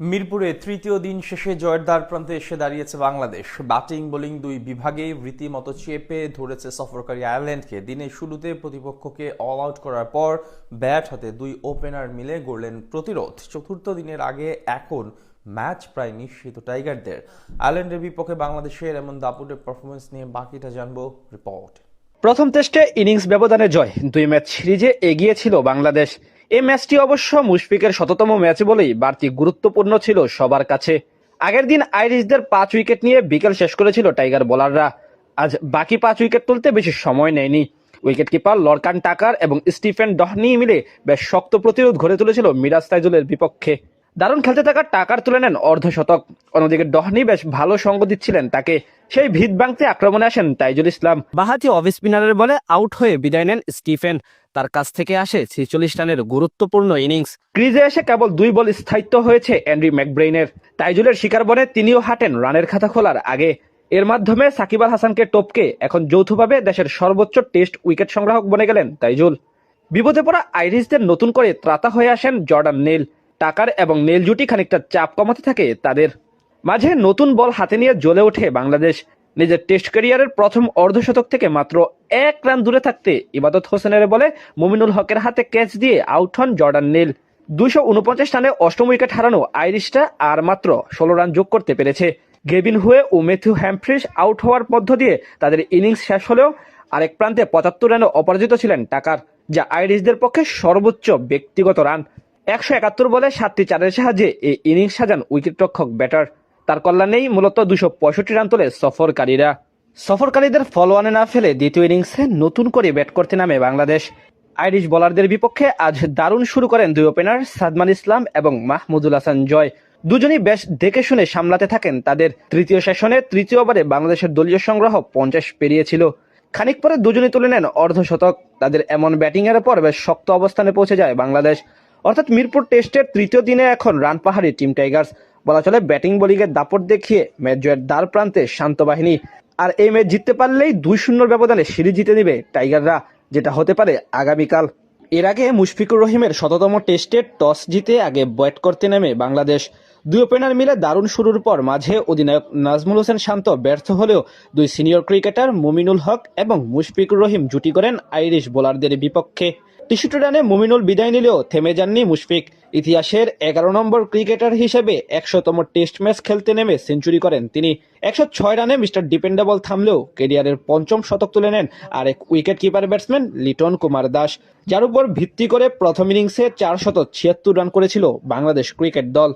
মিরপুরে তৃতীয় দিন শেষে জয়ের দ্বার প্রান্তে এসে দাঁড়িয়েছে বাংলাদেশ। ব্যাটিং, বোলিং দুই বিভাগে রীতিমতো চেপে ধরেছে সফরকারী আয়ারল্যান্ডকে। দিনের শুরুতে প্রতিপক্ষকে অল আউট করার পর ব্যাট হাতে দুই ওপেনার মিলে গড়লেন প্রতিরোধ। চতুর্থ দিনের আগে এখন ম্যাচ প্রায় নিশ্চিত টাইগারদের। আয়ারল্যান্ডের বিপক্ষে বাংলাদেশের এমন দাপুটের পারফরমেন্স নিয়ে বাকিটা জানব রিপোর্ট প্রথম টেস্টে ইনিংস ব্যবধানে জয়। দুই ম্যাচ সিরিজে এগিয়ে ছিল বাংলাদেশ। এই ম্যাচটি অবশ্য মুশফিকের শততম ম্যাচ বলেই বাড়তি গুরুত্বপূর্ণ ছিল সবার কাছে। আগের দিন আইরিশদের পাঁচ উইকেট নিয়ে বিকেল শেষ করেছিল টাইগার বোলাররা। আজ বাকি পাঁচ উইকেট তুলতে বেশি সময় নেয়নি। উইকেট কিপার লরকান টাকার এবং স্টিফেন ডহনি মিলে বেশ শক্ত প্রতিরোধ গড়ে তুলেছিল মিরাজ তাইজুলের বিপক্ষে। দারুণ খেলতে থাকা টাকার তুলে নেন অর্ধশতক। অন্যদিকে ডহনি বেশ ভালো সঙ্গ দিচ্ছিলেন তাকে। সেই ভিত ভাঙতে আক্রমণে আসেন তাইজুল ইসলাম। বাহাতি অফ স্পিনারের বলে আউট হয়ে বিদায় নেন স্টিফেন। তার কাছ থেকে আসে ছেচল্লিশ রানের গুরুত্বপূর্ণ ইনিংস। ক্রিজে এসে কেবল দুই বল স্থায়িত্ব হয়েছে অ্যান্ড্রি ম্যাকব্রেইনের। তাইজুলের শিকার বনে তিনিও হাঁটেন রানের খাতা খোলার আগে। এর মাধ্যমে সাকিব আল হাসানকে টপকে এখন যৌথভাবে দেশের সর্বোচ্চ টেস্ট উইকেট সংগ্রাহক বনে গেলেন তাইজুল। বিপদে পড়া আইরিশদের নতুন করে ত্রাতা হয়ে আসেন জর্ডান নেল টাকার এবং নেল জুটি খানিকটা চাপ কমাতে থাকে তাদের মাঝে নতুন বল হাতে নিয়ে জ্বলে ওঠে বাংলাদেশ। নিজের টেস্ট ক্যারিয়ারের প্রথম অর্ধশতক থেকে মাত্র এক রান দূরে থাকতে ইবাদত হোসেনের বলে মুমিনুল হকের হাতে ক্যাচ দিয়ে আউট হন জর্ডান নীল। দুইশো উনপঞ্চাশ রানে অষ্টম উইকেট হারানো আইরিশটা আর মাত্র ষোলো রান যোগ করতে পেরেছে। গেভিন হুয়ে ও ম্যাথিউ হ্যামফ্রিস আউট হওয়ার মধ্য দিয়ে তাদের ইনিংস শেষ হলেও আরেক প্রান্তে পঁচাত্তর রানে অপরাজিত ছিলেন টাকার, যা আইরিশদের পক্ষে সর্বোচ্চ ব্যক্তিগত রান। একশো একাত্তর বলে সাতটি চারের সাহায্যে এই ইনিংস সাজান উইকেটরক্ষক ব্যাটার। তার কল্যাণেই মূলত দুশো পঁয়ষট্টি রান তোলে সফরকারীরা। সফরকারীদের ফলোয়ানে না ফেলে দ্বিতীয় ইনিংসে নতুন করে ব্যাট করতে নামে বাংলাদেশ। আইরিশ বোলারদের বিপক্ষে আজ দারুণ শুরু করেন দুই ওপেনার সাদমান ইসলাম এবং মাহমুদুল হাসান জয়। দুজনই বেশ দেখে শুনে সামলাতে থাকেন তাদের। তৃতীয় সেশনে তৃতীয় ওভারে বাংলাদেশের দলীয় সংগ্রহ পঞ্চাশ পেরিয়েছিল। খানিক পরে দুজনই তুলে নেন অর্ধশতক তাদের এমন ব্যাটিংয়ের পর বেশ শক্ত অবস্থানে পৌঁছে যায় বাংলাদেশ। অর্থাৎ মিরপুর টেস্টের তৃতীয় দিনে এখন রান পাহাড়ি টিম টাইগার্স। বলা চলে ব্যাটিং বোলিংয়ের দাপট দেখিয়ে ম্যাচ জয়ের দ্বার প্রান্তে শান্ত বাহিনী। আর এই ম্যাচ জিততে পারলেই দুই শূন্যর ব্যবধানে সিরিজ জিতে নেবে টাইগাররা, যেটা হতে পারে আগামীকাল। এর আগে মুশফিকুর রহিমের শততম টেস্টে টস জিতে আগে ব্যাট করতে নেমে বাংলাদেশ। দুই ওপেনার মিলে দারুণ শুরুর পর মাঝে অধিনায়ক নাজমুল হোসেন শান্ত ব্যর্থ হলেও দুই সিনিয়র ক্রিকেটার মুমিনুল হক এবং মুশফিকুর রহিম জুটি করেন আইরিশ বোলারদের বিপক্ষে। তেষট্টি রানে মুমিনুল বিদায় নিলেও থেমে যাননি মুশফিক। ইতিহাসের এগারো নম্বর ক্রিকেটার হিসেবে একশোতম টেস্ট ম্যাচ খেলতে নেমে সেঞ্চুরি করেন তিনি। একশো ছয় রানে মিস্টার ডিপেন্ডেবল থামলেও কেরিয়ারের পঞ্চম শতক তুলে নেন আরেক wicket keeper batsman Liton Kumar Das, যার উপর ভিত্তি করে প্রথম ইনিংসে চার শত ছিয়াত্তর রান করেছিল বাংলাদেশ ক্রিকেট দল।